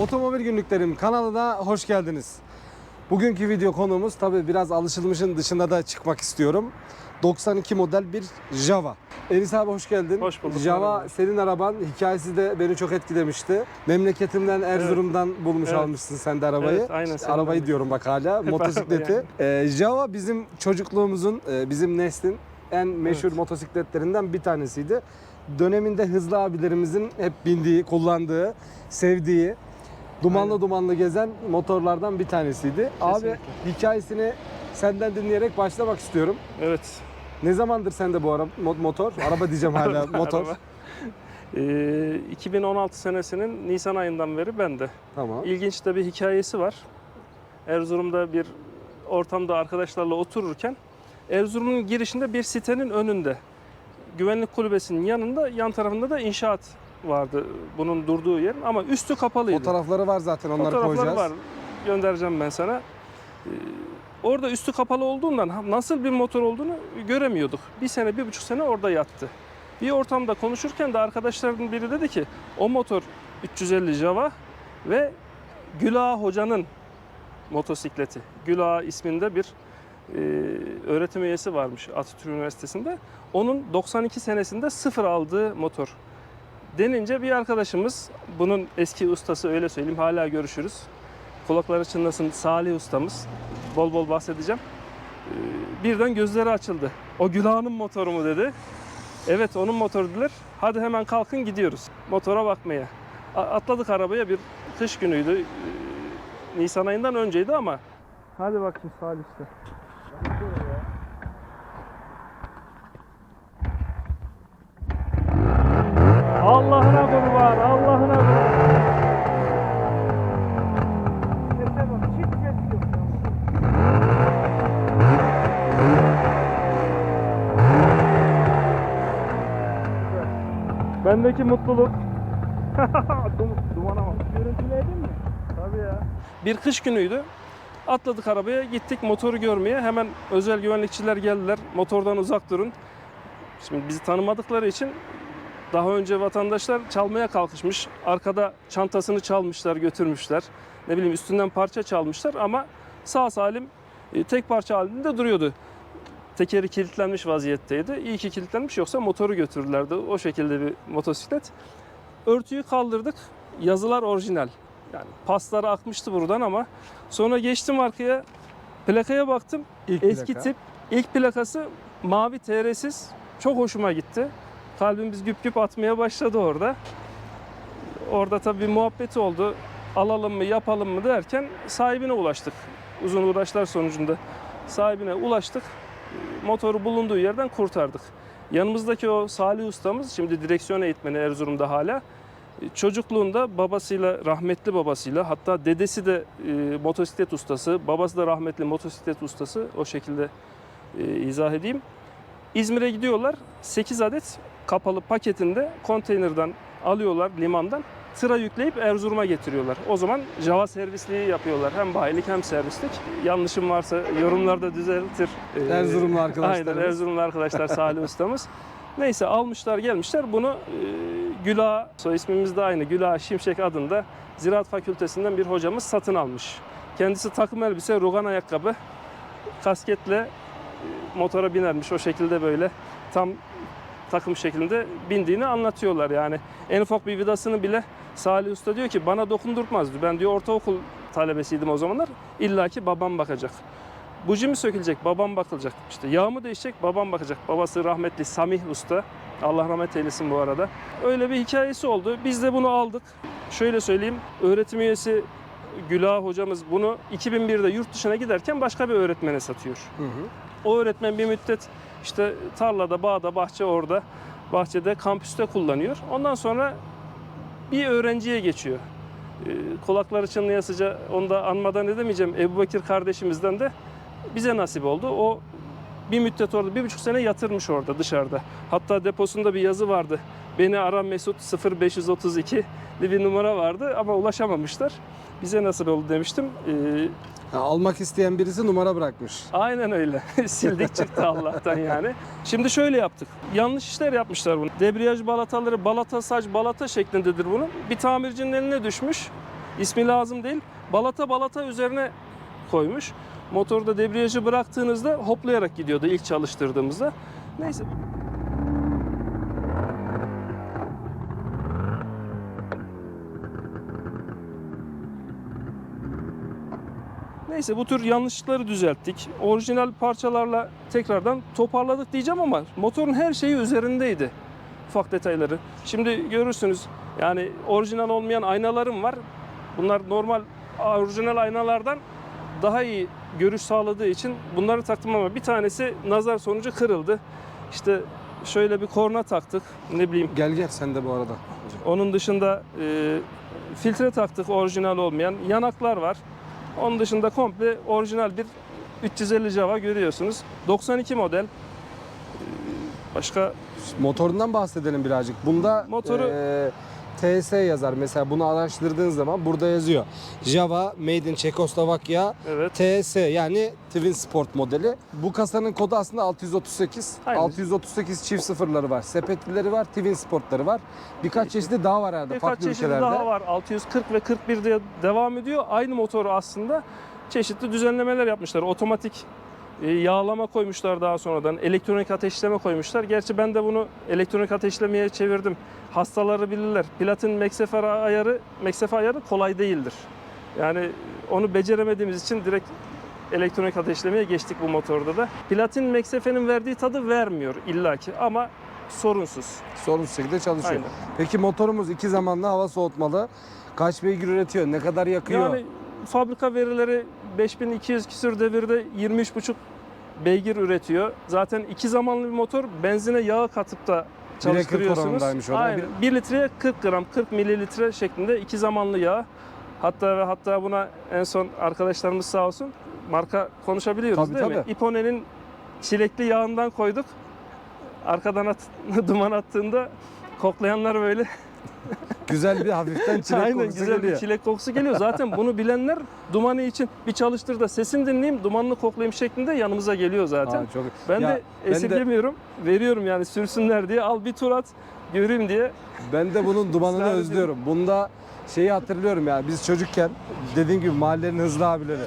Otomobil Günlüklerim kanalına hoş geldiniz. Bugünkü video konuğumuz tabi biraz alışılmışın dışında da çıkmak istiyorum. 92 model bir Java. Enis abi hoş geldin. Hoş bulduk, Java senin araban. Hikayesi de beni çok etkilemişti. Memleketimden Erzurum'dan bulmuş Evet. almışsın sen de arabayı. Evet, aynen senin Arabayı de. diyorum bak hala. Motosikleti. Ee, Java bizim çocukluğumuzun, e, bizim neslin en meşhur Evet. motosikletlerinden bir tanesiydi. Döneminde hızlı abilerimizin hep bindiği, kullandığı, sevdiği, dumanlı Aynen. dumanlı gezen motorlardan bir tanesiydi. Abi Kesinlikle. hikayesini senden dinleyerek başlamak istiyorum. Evet. Ne zamandır sende bu araba, mo- motor? Araba diyeceğim hala, motor. Araba. Ee, 2016 senesinin Nisan ayından beri bende. Tamam. İlginç de bir hikayesi var. Erzurum'da bir ortamda arkadaşlarla otururken Erzurum'un girişinde bir sitenin önünde güvenlik kulübesinin yanında yan tarafında da inşaat vardı bunun durduğu yer ama üstü kapalıydı. Fotoğrafları var zaten onları Fotoğrafları koyacağız. var. Göndereceğim ben sana. Ee, orada üstü kapalı olduğundan nasıl bir motor olduğunu göremiyorduk. Bir sene, bir buçuk sene orada yattı. Bir ortamda konuşurken de arkadaşlarımın biri dedi ki o motor 350 Java ve Güla Hoca'nın motosikleti. Güla isminde bir e, öğretim üyesi varmış Atatürk Üniversitesi'nde. Onun 92 senesinde sıfır aldığı motor. Denince bir arkadaşımız, bunun eski ustası öyle söyleyeyim hala görüşürüz. Kulakları çınlasın Salih ustamız. Bol bol bahsedeceğim. Ee, Birden gözleri açıldı. O Gülağan'ın motoru mu dedi. Evet onun motoru. Hadi hemen kalkın gidiyoruz. Motora bakmaya. Atladık arabaya bir kış günüydü. Ee, Nisan ayından önceydi ama. Hadi bakayım Salih usta. Bendeki mutluluk. Dum- Dumana bak. Görüntüledin mi? Tabii ya. Bir kış günüydü. Atladık arabaya, gittik motoru görmeye. Hemen özel güvenlikçiler geldiler. Motordan uzak durun. Şimdi bizi tanımadıkları için daha önce vatandaşlar çalmaya kalkışmış. Arkada çantasını çalmışlar, götürmüşler. Ne bileyim üstünden parça çalmışlar ama sağ salim e, tek parça halinde duruyordu. Tekeri kilitlenmiş vaziyetteydi. İyi ki kilitlenmiş yoksa motoru götürürlerdi. O şekilde bir motosiklet. Örtüyü kaldırdık. Yazılar orijinal. Yani pasları akmıştı buradan ama sonra geçtim arkaya plakaya baktım. İlk Eski plaka. tip ilk plakası mavi TR'siz. Çok hoşuma gitti. Kalbimiz güp güp atmaya başladı orada. Orada tabii bir muhabbet oldu. Alalım mı yapalım mı derken sahibine ulaştık. Uzun uğraşlar sonucunda sahibine ulaştık. Motoru bulunduğu yerden kurtardık. Yanımızdaki o Salih ustamız şimdi direksiyon eğitmeni Erzurum'da hala. Çocukluğunda babasıyla, rahmetli babasıyla hatta dedesi de e, motosiklet ustası, babası da rahmetli motosiklet ustası o şekilde e, izah edeyim. İzmir'e gidiyorlar. 8 adet kapalı paketinde konteynerden alıyorlar limandan. Tıra yükleyip Erzurum'a getiriyorlar. O zaman Java servisliği yapıyorlar. Hem bayilik hem servislik. Yanlışım varsa yorumlarda düzeltir. Ee, Erzurumlu arkadaşlarımız. Aynen Erzurumlu arkadaşlar Salih ustamız. Neyse almışlar gelmişler bunu e, Güla, soy ismimiz de aynı Güla Şimşek adında Ziraat Fakültesinden bir hocamız satın almış. Kendisi takım elbise, rugan ayakkabı, kasketle e, motora binermiş o şekilde böyle tam takım şeklinde bindiğini anlatıyorlar yani. En ufak bir vidasını bile Salih Usta diyor ki bana dokundurtmaz diyor. Ben diyor ortaokul talebesiydim o zamanlar. İlla ki babam bakacak. Buji mi sökülecek? Babam bakılacak. İşte yağ mı değişecek? Babam bakacak. Babası rahmetli Samih Usta. Allah rahmet eylesin bu arada. Öyle bir hikayesi oldu. Biz de bunu aldık. Şöyle söyleyeyim. Öğretim üyesi Gülah hocamız bunu 2001'de yurt dışına giderken başka bir öğretmene satıyor. Hı hı. O öğretmen bir müddet işte tarlada, bağda, bahçe orada, bahçede, kampüste kullanıyor. Ondan sonra bir öğrenciye geçiyor. Ee, kulakları çınlayasıca onu da anmadan edemeyeceğim. Ebu Bekir kardeşimizden de bize nasip oldu. O bir müddet orada, bir buçuk sene yatırmış orada dışarıda. Hatta deposunda bir yazı vardı. Beni ara Mesut 0532 bir numara vardı ama ulaşamamışlar. Bize nasip oldu demiştim. Ee, Ha, almak isteyen birisi numara bırakmış. Aynen öyle. Sildik çıktı Allah'tan yani. Şimdi şöyle yaptık. Yanlış işler yapmışlar bunu. Debriyaj balataları balata saç balata şeklindedir bunun. Bir tamircinin eline düşmüş. İsmi lazım değil. Balata balata üzerine koymuş. Motorda debriyajı bıraktığınızda hoplayarak gidiyordu ilk çalıştırdığımızda. Neyse. Neyse bu tür yanlışlıkları düzelttik. Orijinal parçalarla tekrardan toparladık diyeceğim ama motorun her şeyi üzerindeydi. Ufak detayları. Şimdi görürsünüz yani orijinal olmayan aynalarım var. Bunlar normal orijinal aynalardan daha iyi görüş sağladığı için bunları taktım ama bir tanesi nazar sonucu kırıldı. İşte şöyle bir korna taktık. Ne bileyim Gel gel sen de bu arada. onun dışında e, filtre taktık orijinal olmayan. Yanaklar var. Onun dışında komple orijinal bir 350 Java görüyorsunuz. 92 model. E, Başka Motorundan bahsedelim birazcık. Bunda Motoru- eee, TS yazar. Mesela bunu araştırdığın zaman burada yazıyor. Java Made in Çekoslovakya evet TS yani Twin Sport modeli. Bu kasanın kodu aslında 638. Aynen. 638 çift sıfırları var. Sepetlileri var, Twin Sportları var. Birkaç çeşidi daha var herhalde birkaç farklı çeşidi ülkelerde. daha var. 640 ve 41 diye devam ediyor. Aynı motoru aslında çeşitli düzenlemeler yapmışlar. Otomatik yağlama koymuşlar daha sonradan. Elektronik ateşleme koymuşlar. Gerçi ben de bunu elektronik ateşlemeye çevirdim. Hastaları bilirler. Platin meksefe ayarı, meksefe ayarı kolay değildir. Yani onu beceremediğimiz için direkt elektronik ateşlemeye geçtik bu motorda da. Platin meksefenin verdiği tadı vermiyor illaki ama sorunsuz. Sorunsuz şekilde çalışıyor. Aynen. Peki motorumuz iki zamanlı hava soğutmalı. Kaç beygir üretiyor? Ne kadar yakıyor? Yani fabrika verileri 5200 küsür devirde 23,5 beygir üretiyor. Zaten iki zamanlı bir motor benzine yağı katıp da Bire 40 çalıştırıyorsunuz. Aynen. 1 litreye 40 gram, 40 mililitre şeklinde iki zamanlı yağ. Hatta ve hatta buna en son arkadaşlarımız sağ olsun marka konuşabiliyoruz Tabii, değil mi? tabii. Ipone'nin çilekli yağından koyduk. Arkadan at, duman attığında koklayanlar böyle Güzel bir hafiften çilek Aynen kokusu güzel geliyor. bir çilek kokusu geliyor. Zaten bunu bilenler dumanı için bir çalıştır da sesini dinleyeyim, dumanını koklayayım şeklinde yanımıza geliyor zaten. Aa, çok... ben Ya, de ben de- esirgemiyorum. Veriyorum yani sürsünler diye. Al bir tur at, göreyim diye. Ben de bunun dumanını özlüyorum. Bunda şeyi hatırlıyorum ya biz çocukken dediğin gibi mahallenin hızlı abileri.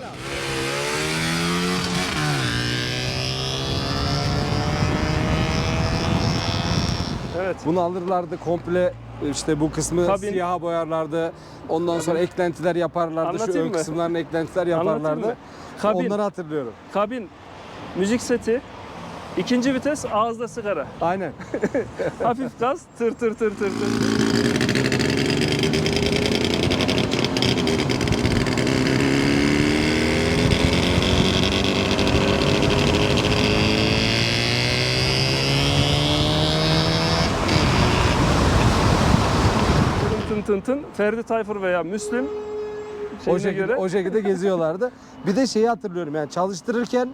Evet. Bunu alırlardı komple işte bu kısmı Kabin. siyaha boyarlardı. Ondan sonra eklentiler yaparlardı. Şu Anlatayım ön mı? kısımlarına eklentiler yaparlardı. Kabin, Onları hatırlıyorum. kabin, müzik seti, ikinci vites ağızda sigara. Aynen. Hafif gaz, tır tır tır tır tır. Ferdi Tayfur veya Müslüm O şekilde, göre o şekilde geziyorlardı. Bir de şeyi hatırlıyorum yani çalıştırırken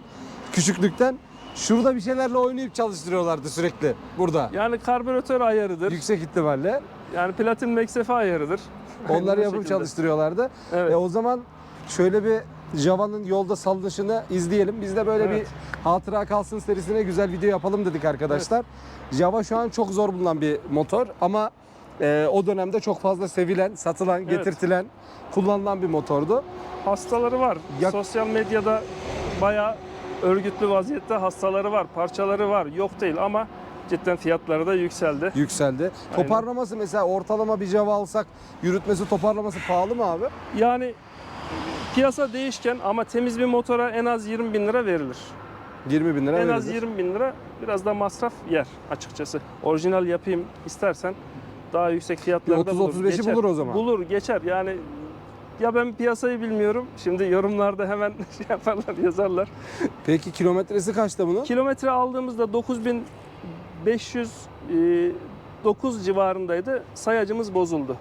küçüklükten şurada bir şeylerle oynayıp çalıştırıyorlardı sürekli burada. yani karbüratör ayarıdır. Yüksek ihtimalle. Yani platin meksefe ayarıdır. Onları Bu yapıp çalıştırıyorlardı. Evet. E o zaman şöyle bir Java'nın yolda salınışını izleyelim. Biz de böyle Evet. bir hatıra kalsın serisine güzel video yapalım dedik arkadaşlar. Java şu an çok zor bulunan bir motor ama e, o dönemde çok fazla sevilen, satılan, Evet. getirtilen, kullanılan bir motordu. hastaları var. Yak- Sosyal medyada bayağı örgütlü vaziyette hastaları var, parçaları var. Yok değil ama cidden fiyatları da yükseldi. Yükseldi. Aynen. Toparlaması mesela ortalama bir Java alsak yürütmesi toparlaması pahalı mı abi? Yani piyasa değişken ama temiz bir motora en az 20 bin lira verilir. 20 bin lira en az verilir. 20 bin lira biraz da masraf yer açıkçası. Orijinal yapayım istersen daha yüksek fiyatlarda bulur. 30-35'i Geçer. bulur o zaman. Bulur geçer yani ya ben piyasayı bilmiyorum. Şimdi yorumlarda hemen şey yaparlar yazarlar. Peki kilometresi kaçta bunun? Kilometre aldığımızda 9509 civarındaydı. Sayacımız bozuldu.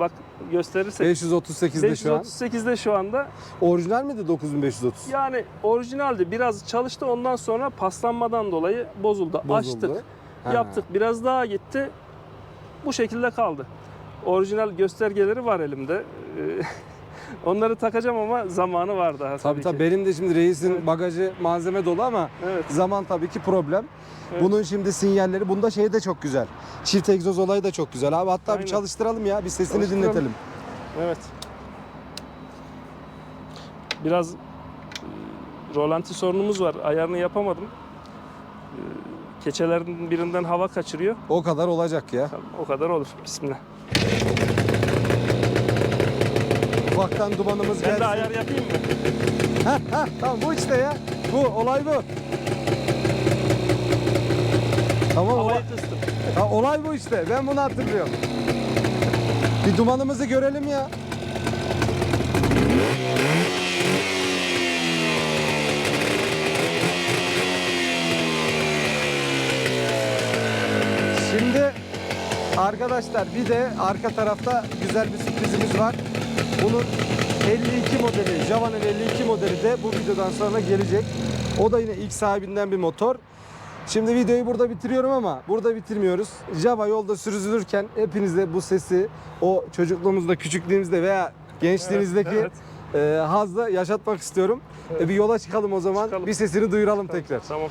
Bak gösterirsek 538'de şu an. 538'de şu anda. Orijinal miydi 9530? Yani orijinaldi. Biraz çalıştı. Ondan sonra paslanmadan dolayı bozuldu. Bozuldu. Açtık, Ha. yaptık. Biraz daha gitti. Bu şekilde kaldı. Orijinal göstergeleri var elimde. Ee, Onları takacağım ama zamanı var daha tabii, Tabii ki. tabii benim de şimdi reisin Evet. bagajı malzeme dolu ama Evet. zaman tabii ki problem. Evet. Bunun şimdi sinyalleri, bunda şey de çok güzel. Çift egzoz olayı da çok güzel abi. Hatta Aynen. bir çalıştıralım ya, bir sesini dinletelim. Evet. Biraz e, rolanti sorunumuz var. Ayarını yapamadım. Keçelerin birinden hava kaçırıyor. O kadar olacak ya. Tamam, O kadar olur. Bismillah. Ufaktan dumanımız Ben gelsin. de ayar yapayım mı? Heh, heh, tamam bu işte ya. Bu olay bu. Tamam olay, Havayı kıstım. ha, olay bu işte. Ben bunu hatırlıyorum. Bir dumanımızı görelim ya. Arkadaşlar bir de arka tarafta güzel bir sürprizimiz var. Bunun 52 modeli, Java'nın 52 modeli de bu videodan sonra gelecek. O da yine ilk sahibinden bir motor. Şimdi videoyu burada bitiriyorum ama burada bitirmiyoruz. Java yolda sürüzülürken hepinize bu sesi o çocukluğumuzda, küçüklüğümüzde veya gençliğinizdeki Evet, e, hazla yaşatmak istiyorum. E, bir yola çıkalım o zaman. Çıkalım. Bir sesini duyuralım tekrar. Tamam.